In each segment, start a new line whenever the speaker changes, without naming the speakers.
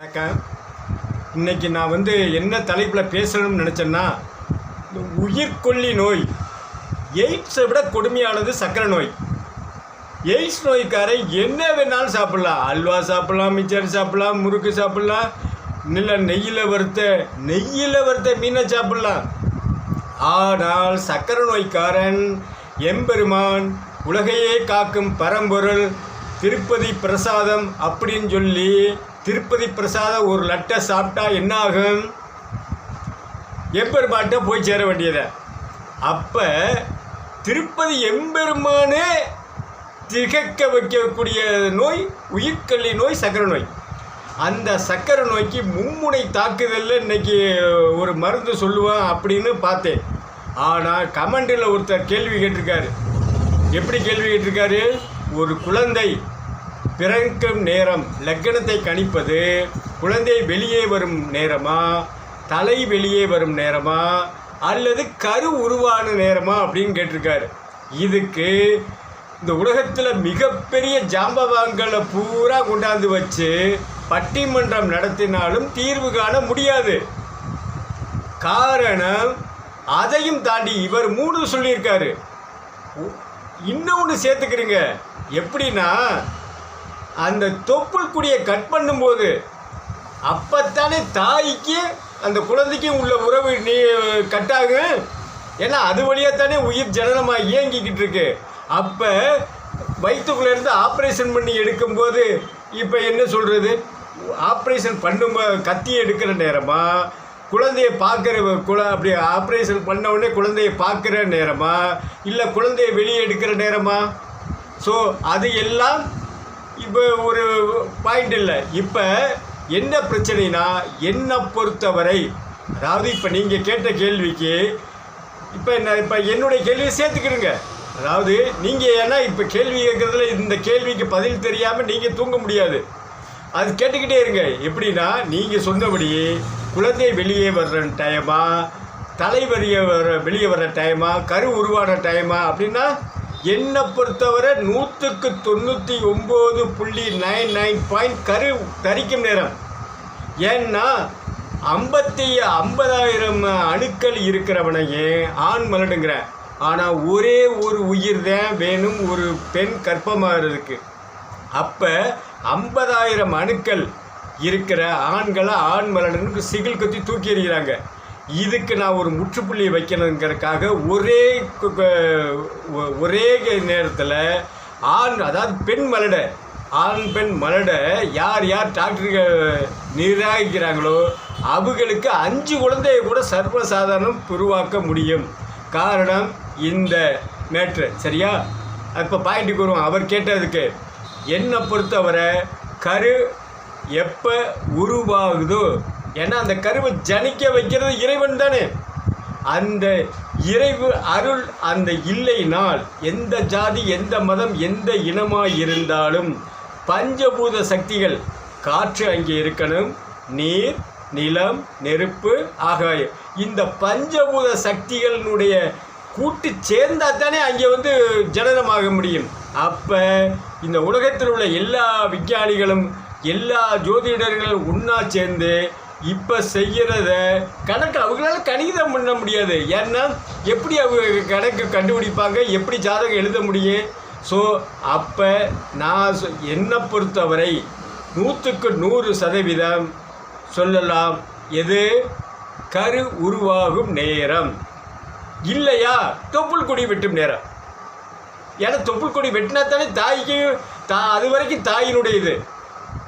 வணக்கம். இன்னைக்கு நான் வந்து என்ன தலைப்பில் பேசணும்னு நினச்சேன்னா இந்த உயிர்கொல்லி நோய் எய்ட்ஸை விட கொடுமையானது சர்க்கரை நோய். எய்ட்ஸ் நோய்க்காரன் என்ன வேணாலும் சாப்பிட்லாம். அல்வா சாப்பிட்லாம் மிச்சர் சாப்பிட்லாம் முறுக்கு சாப்பிட்லாம் இல்லை நெய்யில் வறுத்த நெய்யில் வறுத்த மீனை சாப்பிட்லாம். ஆனால் சக்கரை நோய்க்காரன் எம்பெருமான் உலகையே காக்கும் பரம்பொருள் திருப்பதி பிரசாதம் அப்படின்னு சொல்லி திருப்பதி பிரசாதம் ஒரு லட்டை சாப்பிட்டா என்ன ஆகும் எம்பெருமான்கிட்ட போய் சேர வேண்டியதை. அப்போ திருப்பதி எம்பெருமானே திகைக்க வைக்கக்கூடிய நோய் உயிர்கல்லி நோய் சக்கரை நோய். அந்த சக்கரை நோய்க்கு மும்முனை தாக்குதலில் இன்னைக்கு ஒரு மருந்து சொல்லுவேன் அப்படின்னு பார்த்தேன். ஆனால் கமெண்டில் ஒருத்தர் கேள்வி கேட்டிருக்காரு. எப்படி கேள்வி கேட்டிருக்காரு? ஒரு குழந்தை பிறக்கும் நேரம் லக்கணத்தை கணிப்பது குழந்தை வெளியே வரும் நேரமா தலை வெளியே வரும் நேரமா அல்லது கரு உருவான நேரமா அப்படின்னு கேட்டிருக்காரு. இதுக்கு இந்த உலகத்தில் மிகப்பெரிய ஜாம்பவான்களை பூரா கொண்டாந்து வச்சு பட்டிமன்றம் நடத்தினாலும் தீர்வு காண முடியாது. காரணம் அதையும் தாண்டி இவர் மூணு சொல்லியிருக்காரு. இன்னொன்று சேர்த்துக்கிறீங்க. எப்படின்னா அந்த தொப்புள் குடியை கட் பண்ணும்போது அப்போத்தானே தாய்க்கு அந்த குழந்தைக்கும் உள்ள உறவு நீ கட்டாகும் ஏன்னா அது வழியாக தானே உயிர் ஜனனமாக இயங்கிக்கிட்டு இருக்கு. அப்போ வயிற்றுக்குள்ளே இருந்து ஆப்ரேஷன் பண்ணி எடுக்கும்போது இப்போ என்ன சொல்கிறது ஆப்ரேஷன் பண்ணும்போது கத்தி எடுக்கிற நேரமா? குழந்தைய பார்க்குற குழ அப்படி ஆப்ரேஷன் பண்ண உடனே குழந்தைய பார்க்குற நேரமா? இல்லை குழந்தைய வெளியே எடுக்கிற நேரமா? ஸோ அது எல்லாம் இப்போ ஒரு பாயிண்ட் இல்லை. இப்போ என்ன பிரச்சனைனா என்னை பொறுத்தவரை அதாவது இப்போ நீங்கள் கேட்ட கேள்விக்கு இப்போ என்ன இப்போ என்னுடைய கேள்வியை சேர்த்துக்கிடுங்க. அதாவது நீங்கள் ஏன்னா இப்போ கேள்வி கேட்குறதுல இந்த கேள்விக்கு பதில் தெரியாமல் நீங்கள் தூங்க முடியாது. அது கேட்டுக்கிட்டே இருங்க. எப்படின்னா நீங்கள் சொன்னபடி குழந்தை வெளியே வர்ற டைமா தலை வெளியே வர வெளியே வர்ற டைமா கரு உருவான டைமா அப்படின்னா என்னை பொறுத்தவரை நூற்றுக்கு தொண்ணூற்றி ஒம்பது புள்ளி நைன் நைன் பாயிண்ட் கரு தரிக்கும் நேரம். ஏன்னா ஐம்பத்தி ஐம்பதாயிரம் அணுக்கள் இருக்கிறவனையே ஆண் மலடுங்கிறேன் ஆனால் ஒரே ஒரு உயிர் தான் வேணும் ஒரு பெண் கர்ப்பமாகிறதுக்கு அப்போ ஐம்பதாயிரம் அணுக்கள் இருக்கிற ஆண்களை ஆண் மலடுன்னு சிகில் குத்தி தூக்கி எறிகிறாங்க. இதுக்கு நான் ஒரு முற்றுப்புள்ளியை வைக்கணுங்கிறதுக்காக ஒரே ஒரே நேரத்தில் ஆண் அதாவது பெண் மலடை ஆண் பெண் மலடை யார் யார் டாக்டர்கள் நிராகரிக்கிறாங்களோ அவங்களுக்கு அஞ்சு குழந்தையை கூட சர்வசாதாரணம் உருவாக்க முடியும். காரணம் இந்த மேட்ரு. சரியா? இப்போ பாயிண்ட்டுக்கு வருவோம். அவர் கேட்டதுக்கு என்னை பொறுத்தவரை கரு எப்போ உருவாகுதோ ஏன்னா அந்த கருவை ஜனிக்க வைக்கிறது இறைவன் தானே. அந்த இறைவு அருள் அந்த இல்லைனால் எந்த ஜாதி எந்த மதம் எந்த இனமாய் இருந்தாலும் பஞ்சபூத சக்திகள் காற்று அங்கே இருக்கணும். நீர் நிலம் நெருப்பு ஆகாயம். இந்த பஞ்சபூத சக்திகளினுடைய கூட்டு சேர்ந்தா தானே அங்கே வந்து ஜனனமாக முடியும். அப்போ இந்த உலகத்தில் உள்ள எல்லா விஞ்ஞானிகளும் எல்லா ஜோதிடர்களும் ஒன்றா சேர்ந்து இப்போ செய்கிறத கணக்கு அவங்களால கணிதம் பண்ண முடியாது. ஏன்னா எப்படி அவங்க கணக்கு கண்டுபிடிப்பாங்க எப்படி ஜாதகம் எழுத முடியும்? ஸோ அப்போ நான் சொ- என்னை பொறுத்தவரை நூற்றுக்கு நூறு சதவீதம் சொல்லலாம். எது? கரு உருவாகும் நேரம். இல்லையா? தொப்புள் கொடி வெட்டும் நேரம். ஏன்னா தொப்புள் கொடி வெட்டினா தானே தாய்க்கு தா அது வரைக்கும் தாயினுடைய இது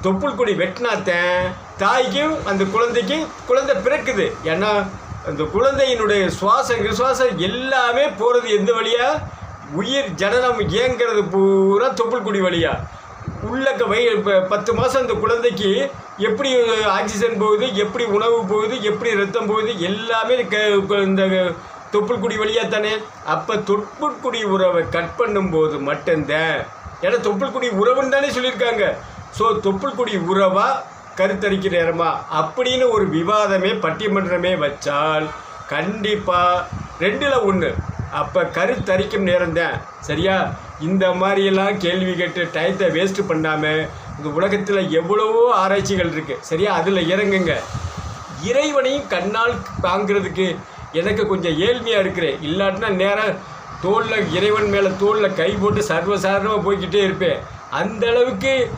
தொப்புள் கொடி வெட்டினாத்தான் தாய்க்கும் அந்த குழந்தைக்கும் குழந்தை பிறக்குது. ஏன்னா அந்த குழந்தையினுடைய சுவாசம் சுவாசம் எல்லாமே போகிறது எந்த வழியாக உயிர் ஜனனம் இயங்கிறது பூரா தொப்புள்குடி வழியாக உள்ளக்க வய பத்து மாதம் அந்த குழந்தைக்கு எப்படி ஆக்சிஜன் போகுது எப்படி உணவு போகுது எப்படி ரத்தம் போகுது எல்லாமே க- இந்த தொப்புள்குடி வழியாக தானே. அப்போ தொப்புள்குடி உறவை கட் பண்ணும்போது மட்டும்தான். ஏன்னா தொப்புள்குடி உறவுன்னு தானே சொல்லியிருக்காங்க. ஸோ தொப்புள்குடி உறவாக கருத்தரிக்க நேரமா? அப்படின்னு ஒரு விவாதமே பட்டிமன்றமே வச்சால் கண்டிப்பாக ரெண்டில் ஒன்று அப்போ கருத்தரிக்கும் நேரம் தான் சரியா? இந்த மாதிரியெல்லாம் கேள்வி கேட்டு டயத்தை வேஸ்ட்டு பண்ணாமல் இந்த உலகத்தில் எவ்வளவோ ஆராய்ச்சிகள் இருக்குது சரியா? அதில் இறங்குங்க. இறைவனையும் கண்ணால் தாங்கிறதுக்கு எனக்கு கொஞ்சம் ஏழ்மையாக இருக்கிறேன். இல்லாட்டினா நேராக தோளில் இறைவன் மேலே தோளில் கை போட்டு சர்வசாதாரணமாக போய்க்கிட்டே இருப்பேன். அந்த அளவுக்கு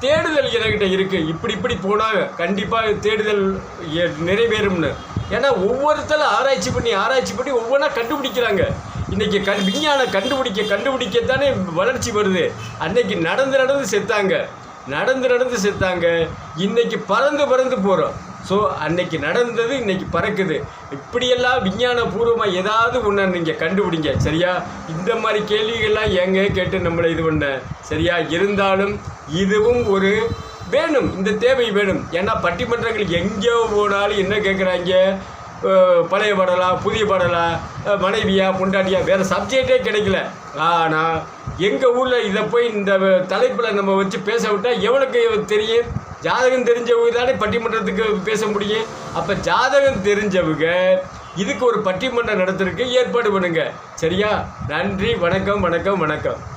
தேடுதல் என்கிட்ட இருக்குது இப்படி இப்படி போனால் கண்டிப்பாக தேடுதல் எ- நிறைவேறும்னு. ஏன்னா ஒவ்வொருத்தரும் ஆராய்ச்சி பண்ணி ஆராய்ச்சி பண்ணி ஒவ்வொன்றா கண்டுபிடிக்கிறாங்க. இன்றைக்கி கண் விஞ்ஞானம் கண்டுபிடிக்க கண்டுபிடிக்கத்தானே வளர்ச்சி வருது. அன்னைக்கு நடந்து நடந்து செத்தாங்க. நடந்து நடந்து செத்தாங்க. இன்றைக்கி பறந்து பறந்து போகிறோம் ஸோ அன்னைக்கு நடந்தது இன்னைக்கு பறக்குது. இப்படியெல்லாம் விஞ்ஞான பூர்வமாக ஏதாவது ஒன்று நீங்கள் கண்டுபிடிங்க சரியா? இந்த மாதிரி கேள்விகள்லாம் எங்க கேட்டு நம்மளை இது பண்ண? சரியா? இருந்தாலும் இதுவும் ஒரு வேணும் இந்த தேவை வேணும். ஏன்னா பட்டிமன்றங்கள் எங்கே போனாலும் என்ன கேட்குறாங்க பழைய பாடலா புதிய பாடலா மனைவியா பொண்டாட்டியா வேறு சப்ஜெக்டே கிடைக்கல. ஆனால் எங்கள் ஊரில் இதை போய் இந்த தலைப்பில் நம்ம வச்சு பேச விட்டால் எவ்வளோக்கு தெரியும்? ஜாதகம் தெரிஞ்சவங்க தானே பட்டிமன்றத்துக்கு பேச முடியும். அப்போ ஜாதகம் தெரிஞ்சவங்க இதுக்கு ஒரு பட்டிமன்றம் நடத்துறதுக்கு ஏற்பாடு பண்ணுங்க. சரியா? நன்றி வணக்கம் வணக்கம் வணக்கம்.